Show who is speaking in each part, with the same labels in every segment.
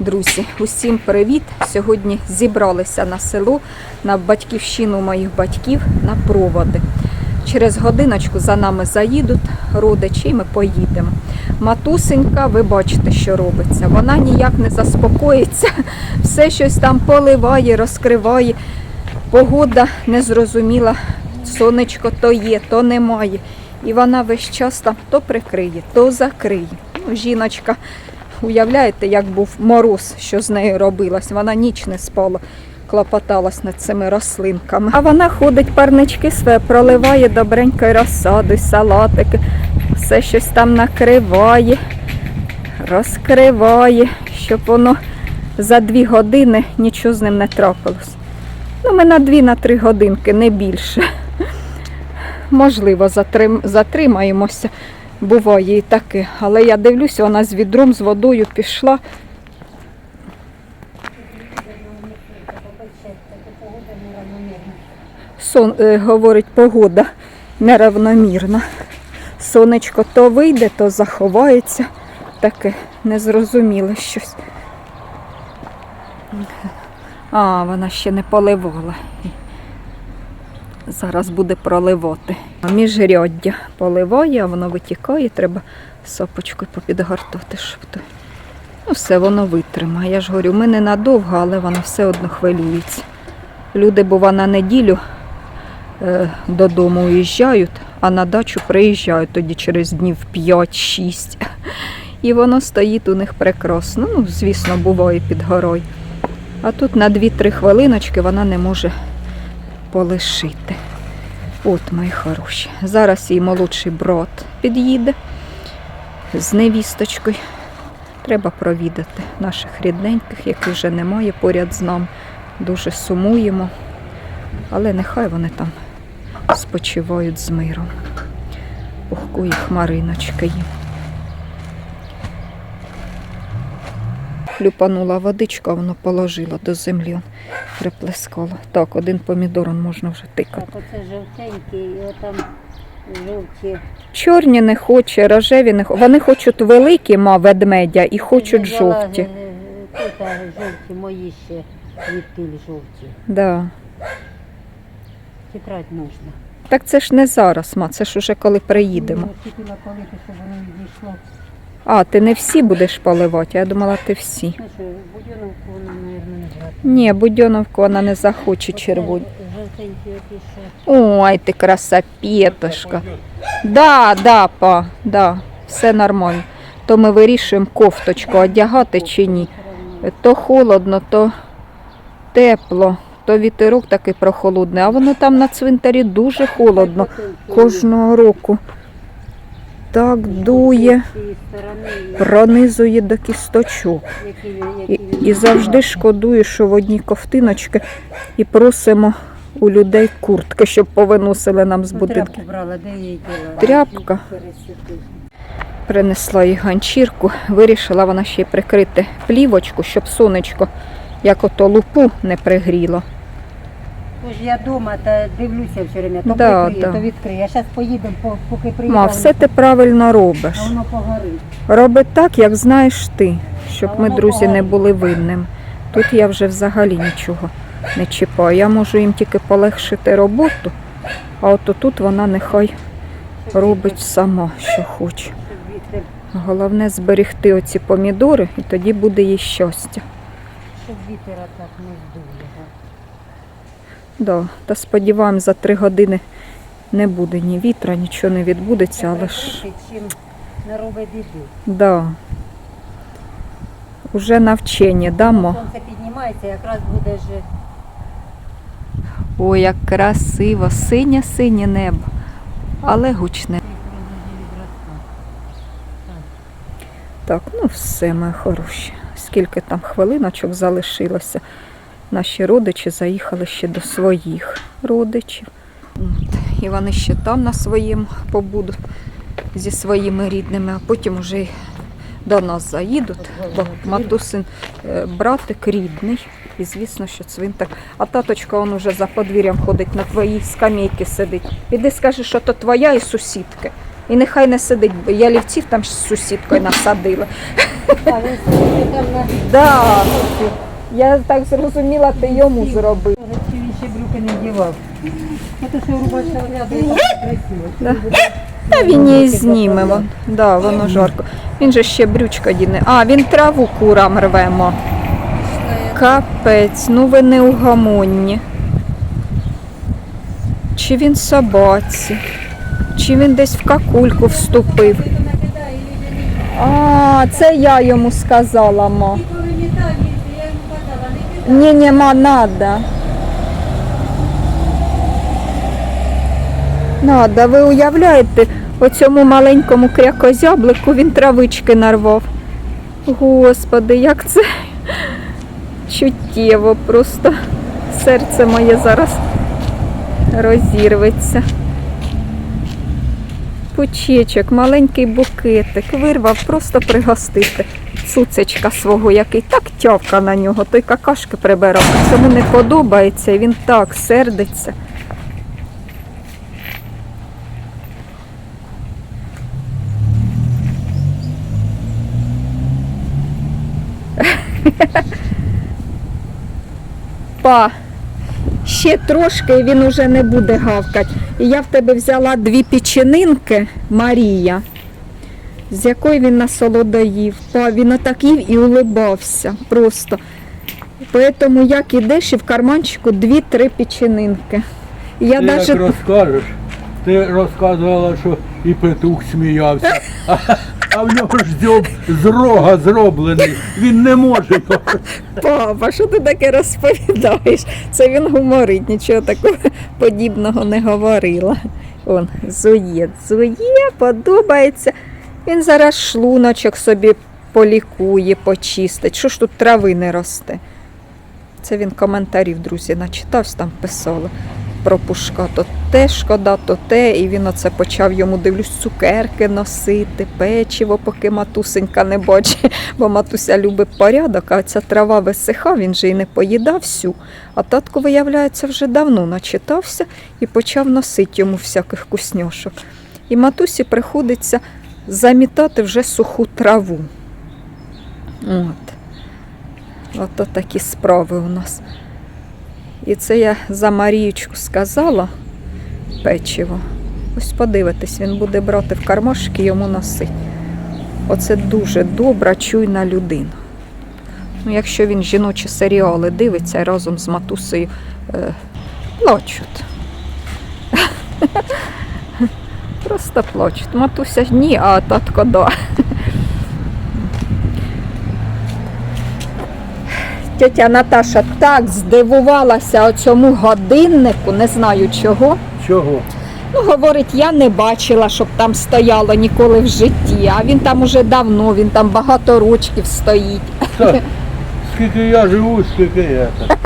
Speaker 1: Друзі, усім привіт! Сьогодні зібралися на село на батьківщину моїх батьків на проводи. Через годиночку за нами заїдуть родичі, і ми поїдемо. Матусенька, ви бачите, що робиться. Вона ніяк не заспокоїться, все щось там поливає, розкриває. Погода незрозуміла, сонечко то є, то немає. І вона весь час там то прикриє, то закриє. Ну, жіночка, уявляєте, як був мороз, що з нею робилось. Вона ніч не спала, клопоталась над цими рослинками. А вона ходить, парнички своє проливає добренької розсади, салатики, все щось там накриває, розкриває, щоб воно за дві години нічого з ним не трапилось. Ну, ми на дві, на три годинки, не більше. Можливо, затрим... затримаємося. Буває і таке. Але я дивлюся, вона з відром, з водою пішла. Сон, е, говорить, погода неравномірна. Сонечко то вийде, то заховається. Таке незрозуміле щось. А, вона ще не поливала. Зараз буде проливати. Міжряддя поливає, а воно витікає, треба сопочкою попідгортати, щоб то. Ну, все воно витримає. Я ж говорю, ми не надовго, але воно все одно хвилюється. Люди, бува, на неділю е, додому уїжджають, а на дачу приїжджають тоді через днів 5-6. І воно стоїть у них прекрасно. Ну, звісно, буває під горою. А тут на 2-3 хвилиночки вона не може полишити. От, мої хороші. Зараз її молодший брат під'їде з невісточкою. Треба провідати наших рідненьких, яких вже немає поряд з нами. Дуже сумуємо. Але нехай вони там спочивають з миром. Пухкує хмариночка їм. Хлюпанула водичка, воно положила до землі, он приплескало. Так, один помідор он можна вже тикати.
Speaker 2: Так, оце жовтенький, і отам жовті.
Speaker 1: Чорні не хоче, рожеві не хоче. Вони хочуть великі, ма ведмедя, і хочуть
Speaker 2: взяла,
Speaker 1: жовті.
Speaker 2: е, е, Тут а, жовті мої ще відтиль жовті.
Speaker 1: Да.
Speaker 2: Тікрати можна.
Speaker 1: Так це ж не зараз, ма, це ж уже коли приїдемо.
Speaker 2: Ну, Хотіла полити, щоб воно відійшло.
Speaker 1: А, ти не всі будеш поливати, я думала, ти всі.
Speaker 2: Ну що, будьоновку вона, мабуть, не брати.
Speaker 1: Ні, будьоновку вона не захоче червоні.
Speaker 2: Жовтенький оті ще.
Speaker 1: Ой, ти красапетушка. Да, да, па, да, все нормально. То ми вирішуємо кофточку одягати чи ні. То холодно, то тепло, то вітерок такий прохолодний, а воно там на цвинтарі дуже холодно кожного року. Так дує, пронизує до кісточок. І, і завжди шкодую, що в одній ковтиночки і просимо у людей куртки, щоб повиносили нам з
Speaker 2: діла?
Speaker 1: Тряпка. Принесла їй ганчірку, вирішила вона ще й прикрити плівочку, щоб сонечко, як ото лупу, не пригріло.
Speaker 2: Тож я вдома та дивлюся все время, то
Speaker 1: Да,
Speaker 2: прикриє,
Speaker 1: да.
Speaker 2: то відкриє. А зараз поїдемо, по- поки приїдемо.
Speaker 1: Ма, все ти правильно робиш.
Speaker 2: А воно погорить.
Speaker 1: Роби так, як знаєш ти, щоб ми, друзі, не були винним. Тут я вже взагалі нічого не чіпаю. Я можу їм тільки полегшити роботу, а от тут вона нехай робить сама, що хоче.
Speaker 2: Щоб вітер,
Speaker 1: Головне зберегти оці помідори, і тоді буде їй щастя.
Speaker 2: щоб вітер так не.
Speaker 1: Да, та сподіваємось, за три години не буде ні вітра, нічого не відбудеться, але ж
Speaker 2: Чим не робить біду.
Speaker 1: да. Уже навчення дамо.
Speaker 2: Сонце піднімається, якраз буде вже
Speaker 1: Ой, як красиво, синє-синє небо, але гучне. Так, ну все, моє хороші. Скільки там хвилиночок залишилося. Наші родичі заїхали ще до своїх родичів. От. І вони ще там на своєму побудуть зі своїми рідними, а потім вже до нас заїдуть, бо матусин е, братик рідний. І звісно, що цвинтар. А таточка он уже за подвір'ям ходить на твоїй скамейці сидить. Піди скажи, що то твоя і сусідки. І нехай не сидить, бо ялівців там з сусідкою насадили.
Speaker 2: А він сидить там на
Speaker 1: Да. Я так зрозуміла, ти йому зробив.
Speaker 2: Він ще брюки не вдівав. А то що рубашка виглядає красиво.
Speaker 1: Та він її зніме. Вон. Да, воно жарко. Він же ще брючка діне. А, він траву курам рвемо. Капець, ну ви не угамонні. Чи він собаці, чи він десь в какульку вступив. А, це я йому сказала, ма. Ні, нема, надо. Надо, ви уявляєте, оцьому маленькому крякозяблику він травички нарвав. Господи, як це чуттєво, просто серце моє зараз розірветься. Пучечок, маленький букетик, вирвав просто пригостити цуцечка свого, який так тявка на нього, той какашки прибирав. Цьому не подобається він так сердиться. Па, ще трошки і він уже не буде гавкати. І я в тебе взяла дві печенинки Марія, з якої він насолодоїв. Па, він отак їв і улибався просто. Поэтому як ідеш і в карманчику дві-три печенинки. Я
Speaker 3: ти
Speaker 1: навіть
Speaker 3: як розкажеш, ти розказувала, що і петух сміявся, а, а в нього ж дзьоб з рога зроблений. Він не може.
Speaker 1: Папа, що ти таке розповідаєш? Це він гуморить, нічого такого подібного не говорила. Он, зує, зує, подобається. Він зараз шлуночок собі полікує, почистить. Що ж тут трави не росте? Це він коментарів, друзі, начитався, там писали про пушка. То те шкода, то те. І він оце почав йому, дивлюсь, цукерки носити, печиво, поки матусенька не бачить бо матуся любить порядок, а ця трава висиха, він же і не поїдав всю. А татко, виявляється, вже давно начитався і почав носити йому всяких кусньошок. І матусі приходиться замітати вже суху траву. От. Ото такі справи у нас. І це я за Марієчку сказала печиво. Ось подивитись, він буде брати в кармашки йому носити. Оце дуже добра, чуйна людина. Ну, якщо він жіночі серіали дивиться разом з матусею е, плачуть. Просто плачуть. Матуся ні, а татко да. Тетя Наташа так здивувалася оцьому годиннику, не знаю чого.
Speaker 3: Чого?
Speaker 1: Ну, говорить, я не бачила, щоб там стояло ніколи в житті. А він там уже давно, він там багато рочків стоїть.
Speaker 3: Так, скільки я живу, скільки я.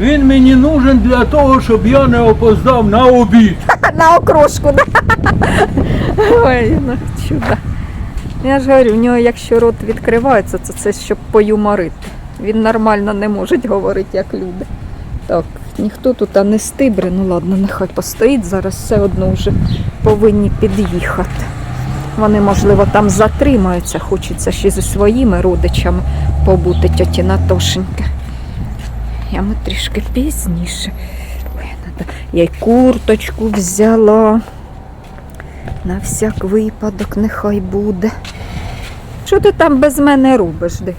Speaker 3: Він мені нужен для того, щоб я не опоздав на обід.
Speaker 1: На окрошку, да? Ой, ну чудо. Я ж говорю, в нього якщо рот відкривається, то це щоб поюморити. Він нормально не може говорити, як люди. Так, ніхто тут а не стибре, ну ладно, нехай постоїть, зараз все одно вже повинні під'їхати. Вони, можливо, там затримаються, хочеться ще зі своїми родичами побути тьоті Натошеньки. Я ми трішки пізніше. Ой, надо. Я й курточку взяла. На всяк випадок нехай буде. Що ти там без мене робиш? Де?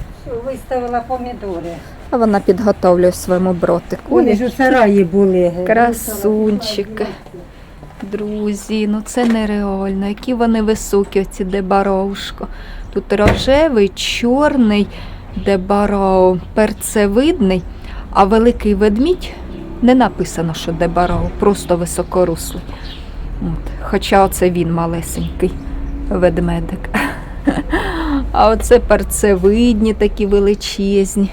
Speaker 2: Виставила помідори.
Speaker 1: А вона підготовлює своєму братику.
Speaker 2: Вони ж у сараї були.
Speaker 1: Красунчики. Друзі, ну це нереально. Які вони високі, оці дебаровшко. Тут рожевий, чорний дебароу, перцевидний, а великий ведмідь не написано, що дебароу, просто високоруслий. От. Хоча оце він малесенький ведмедик. А оце перцевидні такі величезні.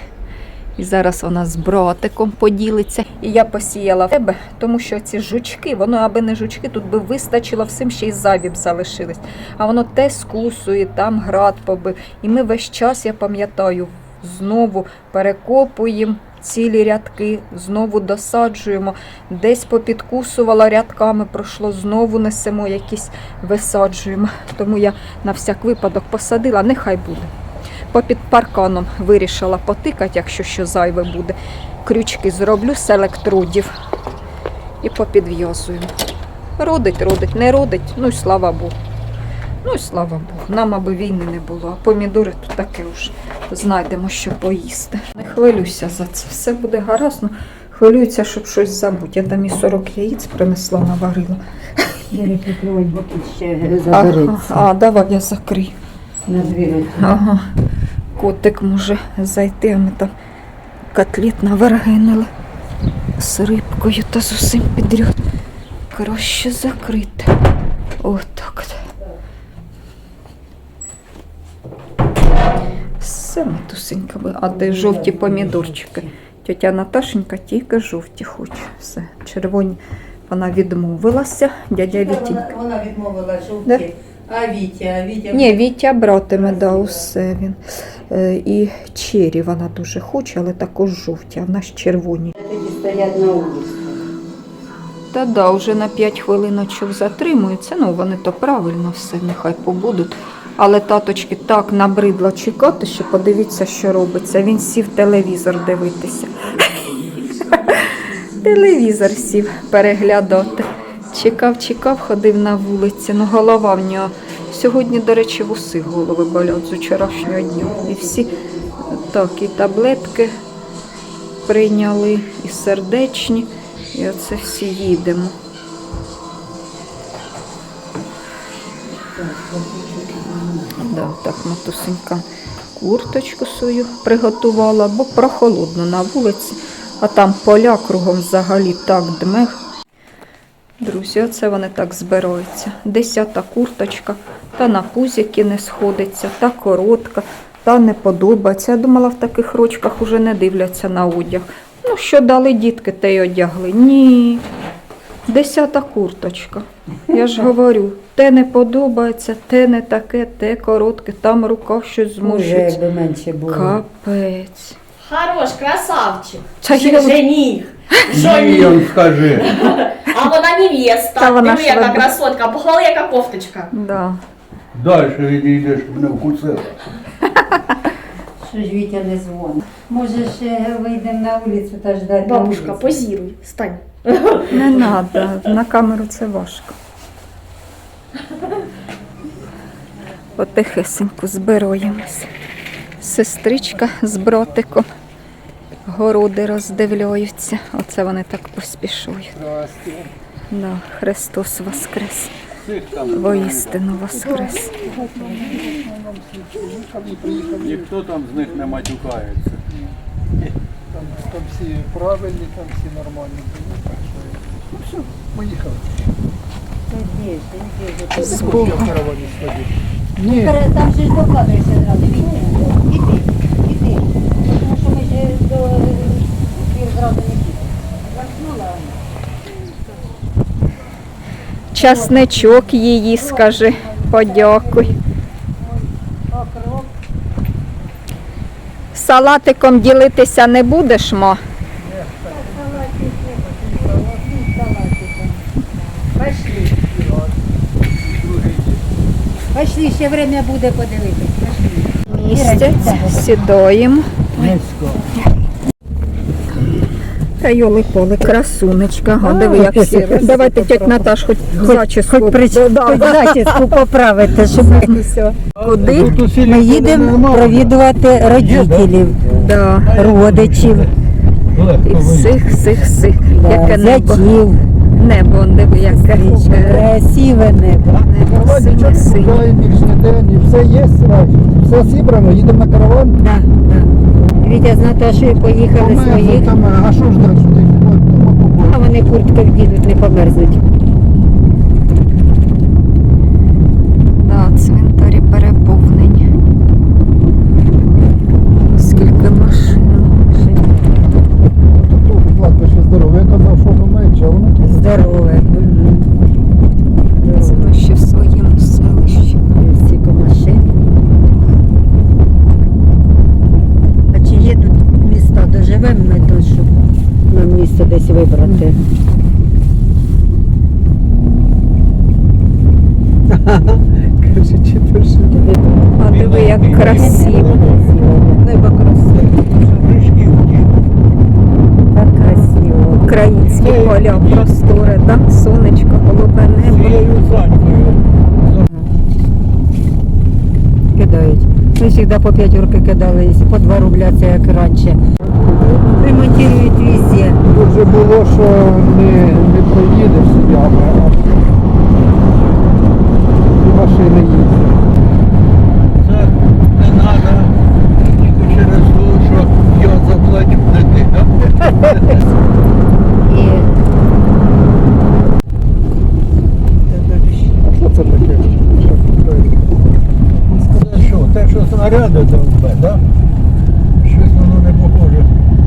Speaker 1: І зараз вона з братиком поділиться. І я посіяла в тебе, тому що ці жучки, воно аби не жучки, тут би вистачило всім ще й завіб залишились. А воно те скусує, там град побив. І ми весь час, я пам'ятаю, знову перекопуємо цілі рядки, знову досаджуємо. Десь попідкусувала рядками, пройшло, знову несемо якісь, висаджуємо. Тому я на всяк випадок посадила, нехай буде. Попід парканом вирішила потикати, якщо що зайве буде. Крючки зроблю з електродів і попідв'язуємо. Родить, родить, не родить, ну і слава Богу. Ну і слава Богу. Нам аби війни не було, а помідори тут таке вже знайдемо, що поїсти. Не хвилюйся за це. Все буде гаразд. Ну, хвилююся, щоб щось забути. Я там і 40 яєць принесла, наварила.
Speaker 2: Перепіклювати боки ще забереться.
Speaker 1: а, давай я закрию.
Speaker 2: На дві
Speaker 1: Ага. Котик може зайти, а ми там котлет наварганили з рибкою та з усім підряд. Краще закрити. Отак. от. Все, матусенька. А де жовті помідорчики? Тетя Наташенька тільки жовті хоче. Все, червоні. Вона відмовилася, дядя Вітінька.
Speaker 2: Вона, вона відмовила жовті.
Speaker 1: Да?
Speaker 2: А Вітя, а Вітя.
Speaker 1: Ні, Вітя братиме, да, усе він. Е, і чері вона дуже хоче, але також жовті, а в нас червоні.
Speaker 2: Тоді стоять на вулиці.
Speaker 1: Та да, вже на 5 хвилиночок затримуються. Ну, вони то правильно все, нехай побудуть. Але таточки так набридло чекати, що подивіться, що робиться. Він сів телевізор дивитися. Телевізор сів переглядати. Чекав, чекав, ходив на вулиці. Ну, голова в нього. Сьогодні, до речі, вуси голови болять з вчорашнього дня. І всі так, і таблетки прийняли, і сердечні. І оце всі їдемо. Да, так, матусенька курточку свою приготувала, бо прохолодно на вулиці, а там поля кругом взагалі так дме. Друзі, оце вони так збираються. Десята курточка, та на пузіки не сходиться, та коротка, та не подобається. Я думала, в таких рочках уже не дивляться на одяг. Ну, що дали дітки, те й одягли. Ні. Десята курточка. Я ж говорю, те не подобається, те не таке, те коротке, там рука щось
Speaker 2: Може,
Speaker 1: змушується.
Speaker 2: якби менше було.
Speaker 1: Капець.
Speaker 4: Хорош, красавчик.
Speaker 1: Та я
Speaker 4: Жених. Жених.
Speaker 3: скажи.
Speaker 4: А вона невеста.
Speaker 1: Та вона
Speaker 4: Диви, яка красотка. Похвали, яка кофточка.
Speaker 1: Да.
Speaker 3: Далі відійдеш, щоб не вкусила.
Speaker 2: Що ж Вітя не дзвонить. Може, ще вийдемо на вулицю та ждати.
Speaker 4: Бабушка, позируй. Стань.
Speaker 1: Не треба, на камеру це важко. Потихесеньку збираємось. Сестричка з братиком городи роздивляються. Оце вони так поспішують. Да, Христос Воскрес. Воістину Воскрес.
Speaker 3: Ніхто там з них не матюкається.
Speaker 5: Там, там всі правильні, там всі нормальні. Ну все, поїхали. Я в каравані.
Speaker 2: Ні. Там же ж докладуєшся зразу. Вітя, іди, іди. Тому що ми ще до ефір зразу не підемо. Замкнула.
Speaker 1: Часничок її, скажи, подякуй. Салатиком ділитися не будеш, ма?
Speaker 2: Пошли. Пошли, ще время буде подивитися.
Speaker 1: Місяць, сідаємо. Та йоли поле, красунечка, га, диви, як всі. Давайте тьоть Наташ, хоч зачіску.
Speaker 2: Хоч, при... хоч зачіску поправити, щоб ми...
Speaker 1: Куди?
Speaker 2: Ми їдемо провідувати родителів,
Speaker 1: Да.
Speaker 2: родичів,
Speaker 1: І всіх, всіх, всіх. Яке небо.
Speaker 2: зятів.
Speaker 1: Небо, диви, яке.
Speaker 2: Красиве небо.
Speaker 1: Небо синє, синє.
Speaker 5: Куди більш ніде, ні, все є. Все зібрано, їдемо на караван.
Speaker 2: Да, да. Вітя з Наташею поїхали
Speaker 5: Померзли
Speaker 2: своїх,
Speaker 5: там, а що ж далі?
Speaker 2: а вони куртки вдінуть, не померзнуть.
Speaker 1: Да, цвинтарі переповнені. Скільки машин.
Speaker 5: Кладбище здорове, я казав, що воно менше, а воно тут
Speaker 2: Здорове.
Speaker 1: Це ми ще в своєму селищі.
Speaker 2: Стільки машин. А місце десь вибрати.
Speaker 5: Каже, чи то що?
Speaker 1: А диви, як красиво.
Speaker 2: Небо.
Speaker 3: Прыжки в.
Speaker 2: Так красиво.
Speaker 1: Українські поля, простори, так? Сонечко, голубе небо.
Speaker 2: Кидають. Ми завжди по 5 років кидали, і по 2 рубля це як раніше. Ремонтують везде.
Speaker 5: Тут же було, що не, не проїдеш ями, а і машини їздять.
Speaker 3: Це не треба тільки через те, що я заплачу не ти, так?
Speaker 2: І
Speaker 5: А що це таке?
Speaker 3: Це що, те, що снаряди довбе, да? Щось воно не похоже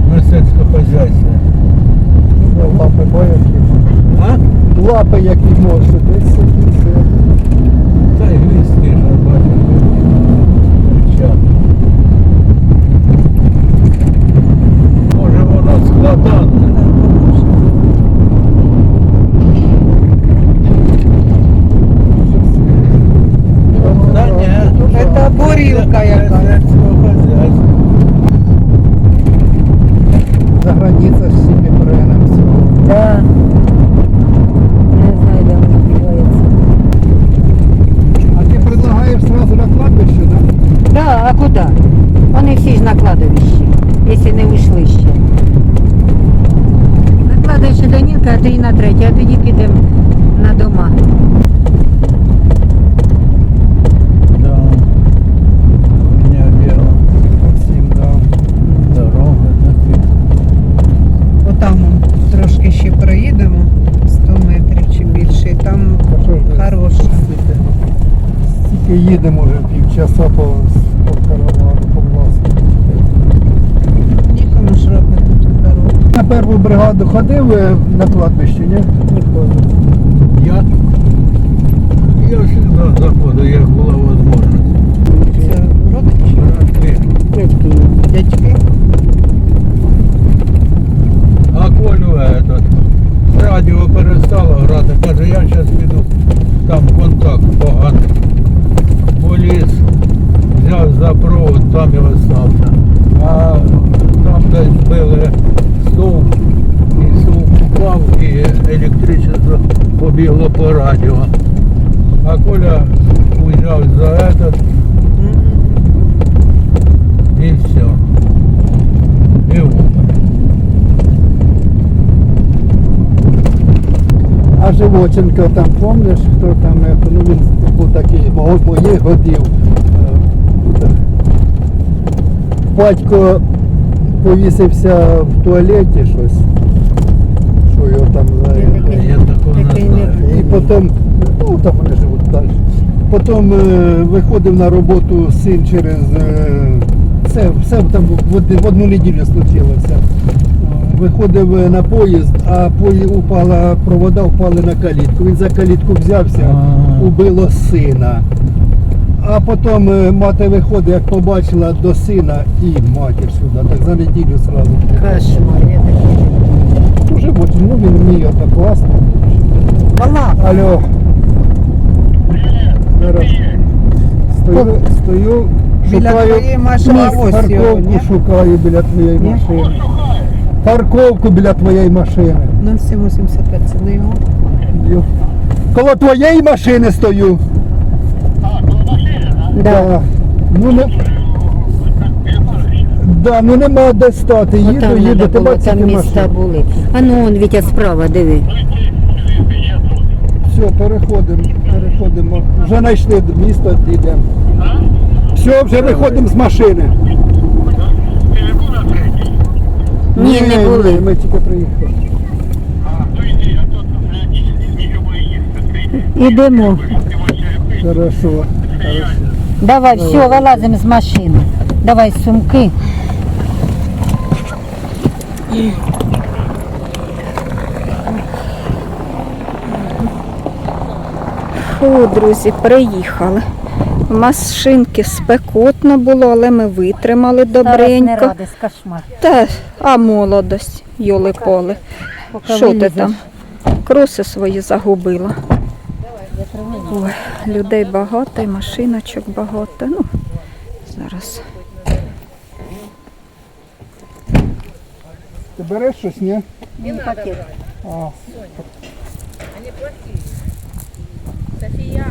Speaker 3: на сельське хазяйство.
Speaker 5: Лапи Лапи боякі.
Speaker 3: А?
Speaker 5: Лапи які можуть, десь і все.
Speaker 3: Та й глісти ж, бачите. торчать. Може воно складане. Та ні.
Speaker 5: Це бурілка яка.
Speaker 3: Сельського хазяйства.
Speaker 5: За границя з всіми пренем всього.
Speaker 2: Да. Я не знаю, де вони діваються.
Speaker 5: А ти предлагаєш сразу на кладбище, так?
Speaker 2: Да, а куди? Вони всі ж на кладовищі, якщо не вийшли ще. На кладовище Данілка, а ти на третє, а тоді підемо на дома.
Speaker 3: Да. У меня бело.
Speaker 5: Всім, да.
Speaker 3: Дорога таки.
Speaker 6: Отам трошки ще проїдемо 100 метрів чи більше, і там
Speaker 5: А що ж ви?
Speaker 6: хороше.
Speaker 5: Стільки, стільки їдемо вже півчаса по, по каравану, по власну.
Speaker 6: Нікому ж робити ту дорогу.
Speaker 5: На першу бригаду ходив на кладбище, ні?
Speaker 2: Ніколи.
Speaker 3: Я? Я всегда заходу, як була возможность.
Speaker 6: Це родичі,
Speaker 3: Брати.
Speaker 2: Дядьки є.
Speaker 6: дядьки.
Speaker 3: А Колю этот, радіо перестало грати, каже, я зараз піду, там контакт поганий. Поліз, взяв за провод, там і остався. А там десь збили стовп, і стовп упав, і електричество побігло по радіо. А Коля уїжджав за этот і все. І умер.
Speaker 5: А Живоченко там, помниш, хто там, е, ну він був такий, моїх годів. Е. Батько повісився в туалеті щось. Що його там за.
Speaker 2: Я таке-
Speaker 3: Я такого не
Speaker 2: таке не
Speaker 3: знаю.
Speaker 5: І потім, ну там вони живуть далі. Потім е, виходив на роботу син через е, це, все там в, од- в одну неділю случилося. Виходив е, на поїзд, а пої упала провода, впали на калітку. Він за калітку взявся,
Speaker 3: А.
Speaker 5: убило сина. А потім е, мати виходить, як побачила до сина і матір сюди. Так за неділю зразу.
Speaker 2: Кошмар, я таке.
Speaker 5: Дуже от, ну він вміє так класно.
Speaker 6: Мала,
Speaker 5: Алло. Зараз стою, стою,
Speaker 6: біля
Speaker 5: шукаю
Speaker 6: твоєї машини ось
Speaker 5: парковку
Speaker 6: ні?
Speaker 5: шукаю біля твоєї машини. Парковку біля твоєї машини.
Speaker 6: 0785, це не його.
Speaker 5: Коло твоєї машини стою. Да. Ну не. Да, ну нема де стати. Їду,
Speaker 2: Отам
Speaker 5: їду,
Speaker 2: треба було, там міста були. А ну он Вітя справа, диви.
Speaker 5: Все, переходимо, переходимо. Вже знайшли місто, йдемо. Все, вже виходимо з машини.
Speaker 2: Ні, не були.
Speaker 5: Ми тільки приїхали.
Speaker 2: Ідемо.
Speaker 5: Хорошо. Хорошо.
Speaker 2: Давай, все, вилазимо з машини. Давай сумки.
Speaker 1: Фу, друзі, приїхали. Машинки спекотно було, але ми витримали
Speaker 2: не
Speaker 1: добренько.
Speaker 2: кошмар.
Speaker 1: Та, а молодость, йоли поле. Що ти там? Кроси свої загубила. Ой, людей багато, і машиночок багато. Ну, зараз.
Speaker 5: Ти береш щось, ні?
Speaker 2: Він пакет.
Speaker 5: А, 还是样